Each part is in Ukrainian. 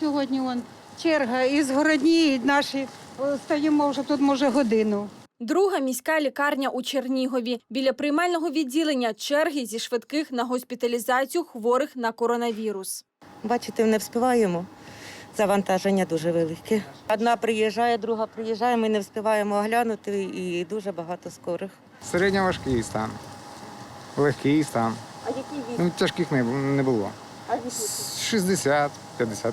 Сьогодні вон черга із городні, і наші е, стоїмо вже тут, може, годину. Друга міська лікарня у Чернігові. Біля приймального відділення черги зі швидких на госпіталізацію хворих на коронавірус. Бачите, не вспіваємо. Завантаження дуже велике. Одна приїжджає, друга приїжджає, ми не встигаємо оглянути і дуже багато скорих. Середньоважкий стан, легкий стан. А який вік? Ну, тяжких не, було. А вік? 60-50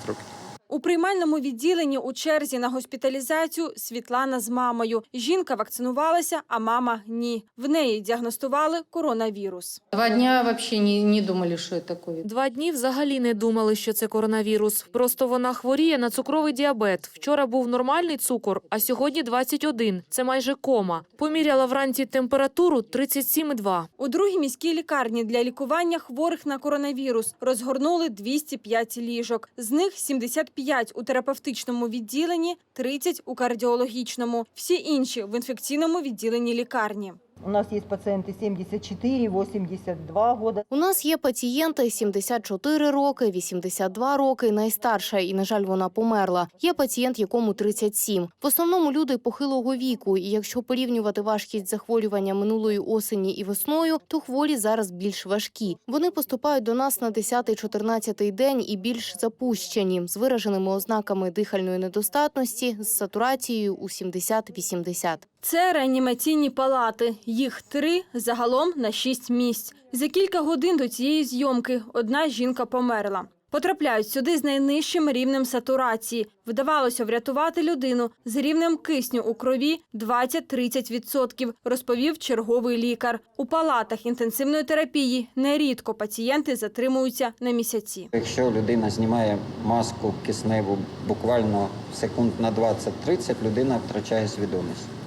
років. У приймальному відділенні у черзі на госпіталізацію Світлана з мамою. Жінка вакцинувалася, а мама ні. В неї діагностували коронавірус. Два дня вообще не, не думали, что это ковид. Два дні взагалі не думали, що це коронавірус. Просто вона хворіє на цукровий діабет. Вчора був нормальний цукор, а сьогодні 21. Це майже кома. Поміряла вранці температуру 37,2. У другій міській лікарні для лікування хворих на коронавірус розгорнули 205 ліжок. З них 75 у терапевтичному відділенні, 30 у кардіологічному. Всі інші в інфекційному відділенні лікарні. У нас есть пациенты 74, 82 года. У нас є пацієнти 74 роки, 82 роки, найстарша, і, на жаль, вона померла. Є пацієнт, якому 37. В основному люди похилого віку, і якщо порівнювати важкість захворювання минулої осені і весною, то хворі зараз більш важкі. Вони поступають до нас на 10-14 день і більш запущені, з вираженими ознаками дихальної недостатності, з сатурацією у 70-80. Це реанімаційні палати. Їх три загалом на шість місць. За кілька годин до цієї зйомки одна жінка померла. Потрапляють сюди з найнижчим рівнем сатурації. Вдавалося врятувати людину з рівнем кисню у крові 20-30%, розповів черговий лікар. У палатах інтенсивної терапії нерідко пацієнти затримуються на місяці. Якщо людина знімає маску кисневу буквально секунд на 20-30, людина втрачає свідомість.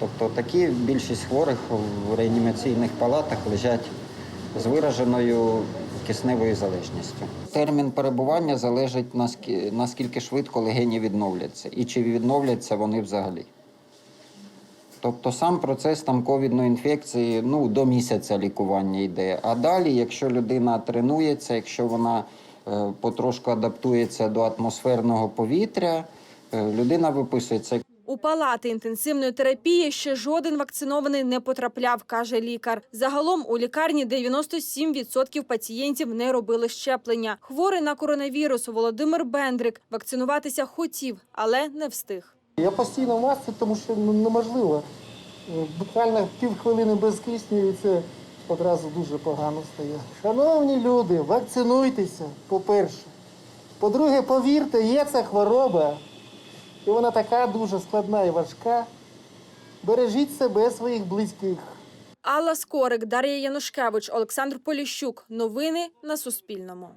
Тобто такі більшість хворих в реанімаційних палатах лежать з вираженою кисневою залежністю. Термін перебування залежить наскільки швидко легені відновляться і чи відновляться вони взагалі. Тобто сам процес там ковідної інфекції ну, до місяця лікування йде. А далі, якщо людина тренується, якщо вона е, потрошку адаптується до атмосферного повітря, е, людина виписується. У палати інтенсивної терапії ще жоден вакцинований не потрапляв, каже лікар. Загалом у лікарні 97% пацієнтів не робили щеплення. Хворий на коронавірус Володимир Бендрик вакцинуватися хотів, але не встиг. Я постійно в масці, тому що ну, неможливо. Буквально півхвилини без кисню і це одразу дуже погано стає. Шановні люди, вакцинуйтеся, по-перше. По-друге, повірте, є ця хвороба, і вона така дуже складна і важка. Бережіть себе, своїх близьких. Алла Скорик, Дар'я Янушкевич, Олександр Поліщук. Новини на Суспільному.